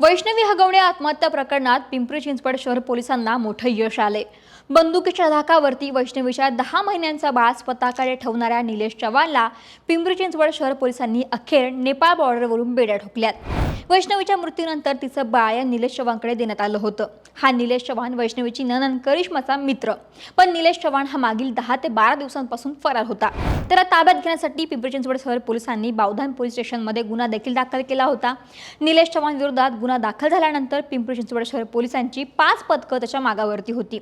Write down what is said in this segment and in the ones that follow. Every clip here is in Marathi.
वैष्णवी हगवणे आत्महत्या प्रकरणात पिंपरी चिंचवड शहर पोलिसांना मोठं यश आले. बंदुकीच्या धाकावरती वैष्णवीच्या दहा महिन्यांचा बाळ स्वतःकडे ठेवणाऱ्या निलेश चव्हाणला पिंपरी चिंचवड शहर पोलिसांनी अखेर नेपाळ बॉर्डरवरून बेड्या ठोकल्यात. वैष्णवीच्या मृत्यूनंतर तिचं बाळ या निलेश चव्हाणकडे देण्यात आलं होतं. हा निलेश चव्हाण वैष्णवीची ननन करिश्माचा मित्र. पण निलेश चव्हाण हा मागील दहा ते बारा दिवसांपासून फरार होता. त्याला ताब्यात घेण्यासाठी पिंपरी चिंचवड शहर पोलिसांनी बावधान पोलीस स्टेशनमध्ये गुन्हा देखील दाखल केला होता. निलेश चव्हाण विरोधात गुन्हा दाखल झाल्यानंतर पिंपरी चिंचवड शहर पोलिसांची पाच पथकं त्याच्या मागावरती होती.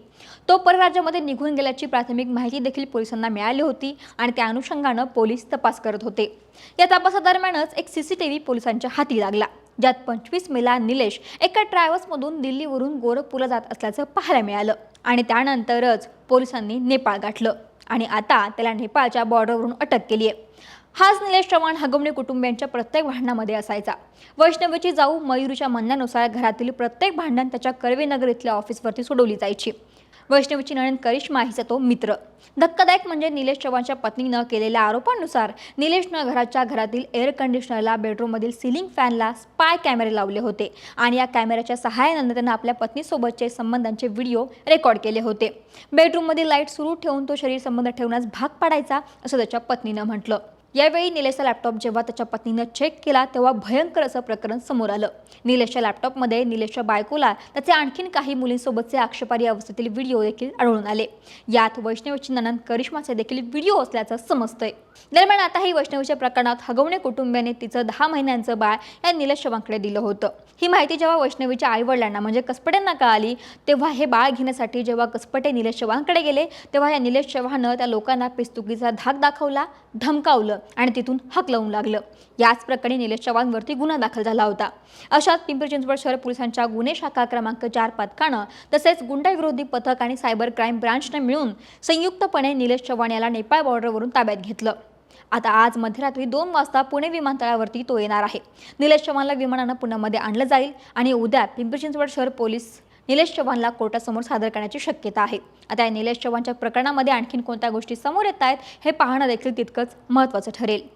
तो परराज्यामध्ये निघून गेल्याची प्राथमिक माहिती देखील पोलिसांना मिळाली होती आणि त्या अनुषंगानं पोलीस तपास करत होते. या तपासादरम्यानच एक सीसीटीव्ही पोलिसांच्या हाती लागला. ज्यात पंचवीस मेला निलेश एका ट्रॅव्हल्समधून दिल्लीवरून गोरखपूरला जात असल्याचं पाहायला मिळालं. आणि त्यानंतरच पोलिसांनी नेपाळ गाठलं आणि आता त्याला नेपाळच्या बॉर्डरवरून अटक केली आहे हाच निलेश चव्हाण हगमणे कुटुंबियांच्या प्रत्येक भांडणामध्ये असायचा. वैष्णवीची जाऊ मयुरीच्या म्हणण्यानुसार घरातील प्रत्येक भांडण त्याच्या कर्वेनगर इथल्या ऑफिसवरती सोडवली जायची. वैष्णवीची नणन करिश्मा हिचा तो मित्र. धक्कादायक म्हणजे निलेश चव्हाणच्या पत्नीनं केलेल्या आरोपांनुसार निलेशनं घराच्या घरातील एअर कंडिशनरला बेडरूममधील सिलिंग फॅनला स्पाय कॅमेरे लावले होते आणि या कॅमेऱ्याच्या सहाय्यानं त्यानं आपल्या पत्नीसोबतचे संबंधांचे व्हिडिओ रेकॉर्ड केले होते. बेडरूममधील लाइट सुरू ठेवून तो शरीर संबंध ठेवण्यास भाग पाडायचा असं त्याच्या पत्नीनं म्हटलं. यावेळी निलेशचा लॅपटॉप जेव्हा त्याच्या पत्नीनं चेक केला तेव्हा भयंकर असं प्रकरण समोर आलं. निलेशच्या लॅपटॉपमध्ये निलेशच्या बायकोला त्याचे आणखीन काही मुलींसोबतचे आक्षेपारी अवस्थेतील व्हिडिओ देखील आढळून आले. यात वैष्णवीची ननंद करिश्माचे देखील व्हिडिओ असल्याचं समजतंय. दरम्यान आता ही वैष्णवीच्या प्रकरणात हगवणे कुटुंबियाने तिचं दहा महिन्यांचं बाळ या निलेश शवांकडे दिलं होतं. ही माहिती जेव्हा वैष्णवीच्या आईवडिलांना म्हणजे कसपटेंना कळाली तेव्हा हे बाळ घेण्यासाठी जेव्हा कसपटे निलेश चव्हाणकडे गेले तेव्हा या निलेश चव्हाणनं त्या लोकांना पिस्तुकीचा धाक दाखवला धमकावलं. आणि तिथून हक लावून लागलं. याच प्रकरणी निलेश चव्हाणवरती गुन्हा दाखल झाला होता. अशात पिंपरी चिंचवड शहर पोलिसांच्या गुन्हे शाखा क्रमांक चार पथकानं तसेच गुंडाविरोधी पथक आणि सायबर क्राईम ब्रांचने मिळून संयुक्तपणे निलेश चव्हाण याला नेपाळ बॉर्डरवरून ताब्यात घेतलं. आता आज मध्यरात्री दोन वाजता पुणे विमानतळावरती तो येणार आहे. निलेश चव्हाणला विमानानं पुण्यामध्ये आणलं जाईल आणि उद्या पिंपरी चिंचवड शहर पोलीस निलेश चव्हाणला कोर्टासमोर सादर करण्याची शक्यता आहे. आता या निलेश चव्हाणच्या प्रकरणामध्ये आणखीन कोणत्या गोष्टी समोर येत आहेत हे पाहणं देखील तितकंच महत्त्वाचं ठरेल.